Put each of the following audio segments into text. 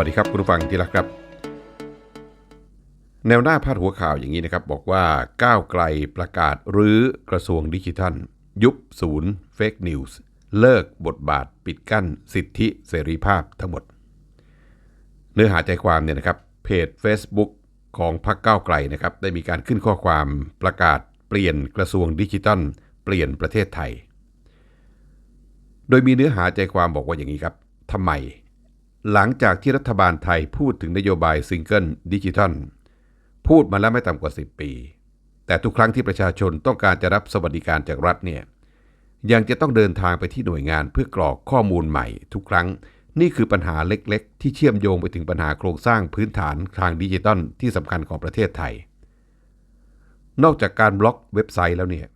วัสดีครับคุณผู้ฟังที่รักครับ แนวหน้าพาดหัวข่าวอย่างนี้นะครับ บอกว่าก้าวไกลประกาศรื้อกระทรวงดิจิทัล ยุบศูนย์เฟกนิวส์เลิกบทบาทปิดกั้นสิทธิเสรีภาพทั้งหมด เนื้อหาใจความเนี่ยนะครับ เพจ Facebook ของพรรคก้าวไกลนะครับ ได้มีการขึ้นข้อความประกาศเปลี่ยนกระทรวงดิจิทัล เปลี่ยนประเทศไทย โดยมีเนื้อหาใจความบอกว่าอย่างนี้ครับทำไม หลังจากที่รัฐบาลไทยพูดถึงนโยบายซิงเกิลดิจิทัลพูดมาแล้วไม่ต่ำกว่า 10 ปี แต่ทุกครั้งที่ประชาชนต้องการจะรับสวัสดิการจากรัฐเนี่ยยังจะต้องเดินทางไปที่หน่วยงานเพื่อกรอกข้อมูลใหม่ ทุกครั้งนี่คือปัญหาเล็กๆ ที่เชื่อมโยงไปถึงปัญหาโครงสร้างพื้นฐานทางดิจิทัลที่สำคัญของประเทศไทย นอกจากการบล็อกเว็บไซต์แล้วเนี่ย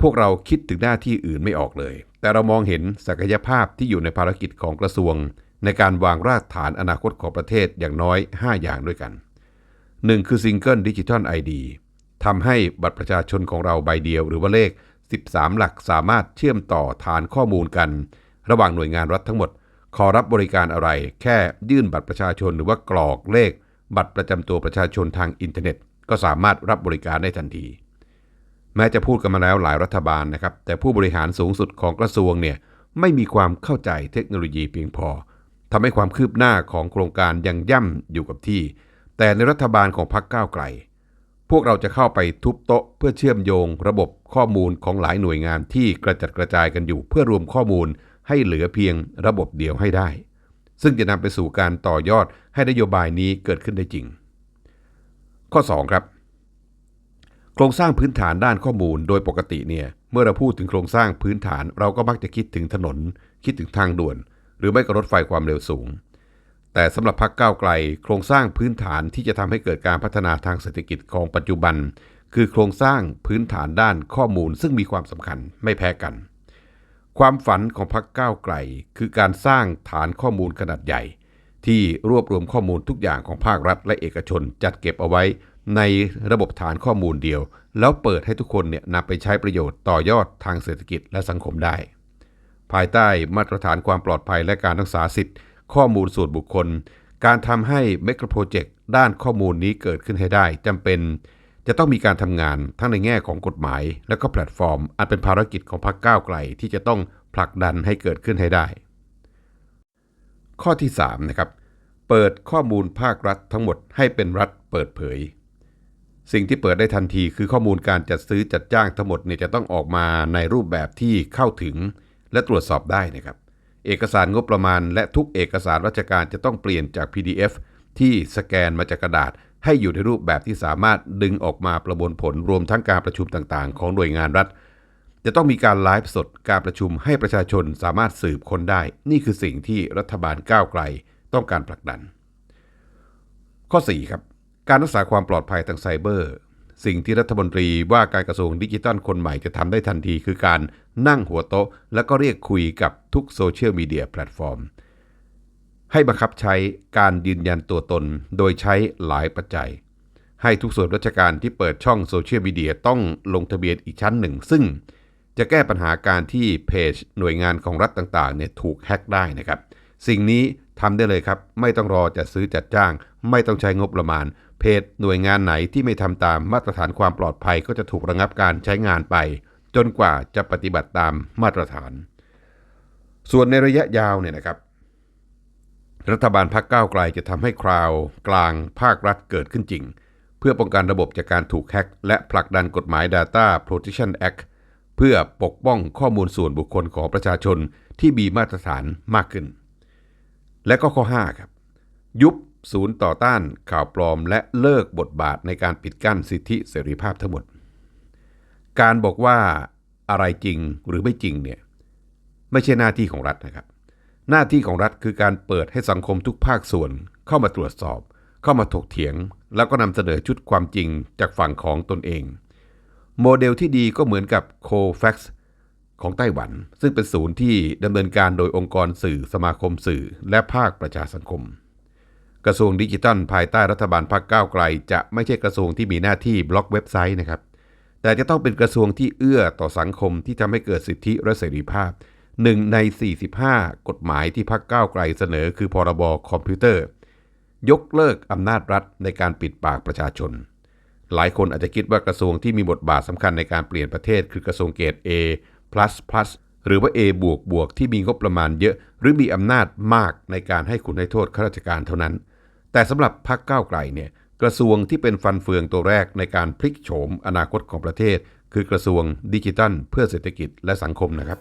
พวกเราคิดถึงหน้าที่อื่นไม่ออกเลย แต่เรามองเห็นศักยภาพที่อยู่ในภารกิจของกระทรวง ในการวางรากฐานอนาคตของประเทศอย่างน้อย 5 อย่างด้วยกัน 1. คือซิงเกิลดิจิทัลไอดีทำให้บัตรประชาชนของเราใบเดียวหรือว่าเลข 13 หลักสามารถเชื่อมต่อฐานข้อมูลกัน ระหว่างหน่วยงานรัฐทั้งหมด ขอรับบริการอะไร แค่ยื่นบัตรประชาชนหรือว่ากรอกเลข บัตรประจำตัวประชาชนทางอินเทอร์เน็ต ก็สามารถรับบริการได้ทันที แม้จะพูดกันมาแล้วหลายรัฐบาลนะครับ แต่ผู้บริหารสูงสุดของกระทรวงเนี่ยไม่มีความเข้าใจเทคโนโลยีเพียงพอ ทำให้ความคืบหน้าของโครงการยังย่ำอยู่กับที่ แต่ในรัฐบาลของพรรคก้าวไกล พวกเราจะเข้าไปทุบโต๊ะเพื่อเชื่อมโยงระบบข้อมูลของหลายหน่วยงานที่กระจัดกระจายกันอยู่ เพื่อรวมข้อมูลให้เหลือเพียงระบบเดียวให้ได้ ซึ่งจะนำไปสู่การต่อยอดให้นโยบายนี้เกิดขึ้นได้จริง ข้อ 2 ครับ โครงสร้างพื้นฐานด้านข้อมูลโดยปกติเนี่ยเมื่อเราพูดถึงโครงสร้างพื้นฐานเราก็มักจะคิดถึงถนน คิดถึงทางด่วน หรือไม่ก็รถไฟความเร็วสูง แต่สำหรับพรรคก้าวไกล โครงสร้างพื้นฐานที่จะทำให้เกิดการพัฒนาทางเศรษฐกิจของปัจจุบัน คือโครงสร้างพื้นฐานด้านข้อมูลซึ่งมีความสำคัญไม่แพ้กัน ความฝันของพรรคก้าวไกล คือการสร้างฐานข้อมูลขนาดใหญ่ ที่รวบรวมข้อมูลทุกอย่างของภาครัฐและเอกชน จัดเก็บเอาไว้ในระบบฐานข้อมูลเดียว แล้วเปิดให้ทุกคนเนี่ยนำไปใช้ประโยชน์ต่อยอดทางเศรษฐกิจและสังคมได้ ภายใต้มาตรฐานความปลอดภัยและการรักษาสิทธิ์ ข้อมูลส่วนบุคคล การทำให้เมกะโปรเจกต์ด้านข้อมูลนี้เกิดขึ้นให้ได้จำเป็น จะต้องมีการทำงานทั้งในแง่ของกฎหมาย และก็แพลตฟอร์ม อันเป็นภารกิจของพรรคก้าวไกลที่จะต้องผลักดันให้เกิดขึ้นให้ได้ ข้อที่3นะครับเปิดข้อมูลภาครัฐทั้งหมดให้เป็นรัฐเปิดเผย สิ่งที่เปิดได้ทันทีคือข้อมูลการจัดซื้อจัดจ้างทั้งหมดเนี่ยจะต้องออกมาในรูปแบบที่เข้าถึง และตรวจสอบได้นะครับ เอกสารงบประมาณ และทุกเอกสารราชการจะต้องเปลี่ยนจาก PDF ที่สแกนมาจากกระดาษ ให้อยู่ในรูปแบบที่สามารถดึงออกมาประมวลผลรวมทั้งการประชุมต่างๆ ของหน่วยงานรัฐ จะต้องมีการไลฟ์สดการประชุมให้ประชาชนสามารถสืบค้นได้ นี่คือสิ่งที่รัฐบาลก้าวไกลต้องการผลักดัน ข้อ 4 ครับ การรักษาความปลอดภัยทางไซเบอร์ สิ่งที่รัฐมนตรีว่าการกระทรวงดิจิทัลคนใหม่จะทำได้ทันทีคือการนั่งหัวโต๊ะ แล้วก็เรียกคุยกับทุกโซเชียลมีเดียแพลตฟอร์ม ให้บังคับใช้การยืนยันตัวตนโดยใช้หลายปัจจัย ให้ทุกส่วนราชการที่เปิดช่องโซเชียลมีเดียต้องลงทะเบียนอีกชั้นหนึ่ง ซึ่งจะแก้ปัญหาการที่เพจหน่วยงานของรัฐต่างๆเนี่ยถูกแฮ็กได้นะครับ สิ่งนี้ทำได้เลยครับ ไม่ต้องรอจัดซื้อจัดจ้าง ไม่ต้องใช้งบประมาณ เพจหน่วยงานไหนที่ไม่ทำตามมาตรฐานความปลอดภัยก็จะถูกระงับการใช้งานไป จนกว่าจะปฏิบัติตามมาตรฐาน ส่วนในระยะยาวเนี่ยนะครับ รัฐบาลพักก้าวไกลจะทำให้คราว กลางภาครัฐเกิดขึ้นจริง เพื่อป้องกันระบบจากการถูกแฮ็กและผลักดันกฎหมาย Data Protection Act เพื่อปกป้องข้อมูลส่วนบุคคลของประชาชนที่มีมาตรฐานมากขึ้น และก็ข้อ5ครับยุบ ศูนย์ต่อต้านข่าวปลอมและเลิกบทบาทในการปิดกั้นสิทธิเสรีภาพทั้งหมด การบอกว่าอะไรจริงหรือไม่จริงเนี่ยไม่ใช่หน้าที่ของรัฐนะครับ หน้าที่ของรัฐคือการเปิดให้สังคมทุกภาคส่วนเข้ามาตรวจสอบ เข้ามาถกเถียง แล้วก็นำเสนอชุดความจริงจากฝั่งของตนเอง โมเดลที่ดีก็เหมือนกับ COFAX ของไต้หวัน ซึ่งเป็นศูนย์ที่ดำเนินการโดยองค์กรสื่อสมาคมสื่อ และภาคประชาสังคม กระทรวงดิจิทัล ภายใต้รัฐบาลพรรคก้าวไกล จะไม่ใช่กระทรวงที่มีหน้าที่บล็อกเว็บไซต์นะครับ แต่จะต้องเป็นกระทรวงที่เอื้อต่อสังคมที่ทำให้เกิดสิทธิและเสรีภาพหนึ่งใน 45 กฎหมายที่พรรคก้าวไกลเสนอ คือพรบคอมพิวเตอร์ ยกเลิกอำนาจรัฐในการปิดปากประชาชน หลายคนอาจจะคิดว่ากระทรวงที่มีบทบาทสำคัญในการเปลี่ยนประเทศคือกระทรวงเกรด A หรือว่า A บวกบวกที่มีงบประมาณเยอะ หรือมีอำนาจมากในการให้คุณให้โทษข้าราชการเท่านั้น แต่สำหรับพรรคก้าวไกลเนี่ยกระทรวงที่เป็นฟันเฟืองตัวแรกในการพลิกโฉมอนาคตของประเทศ คือกระทรวงดิจิทัล เพื่อเศรษฐกิจและสังคมนะครับ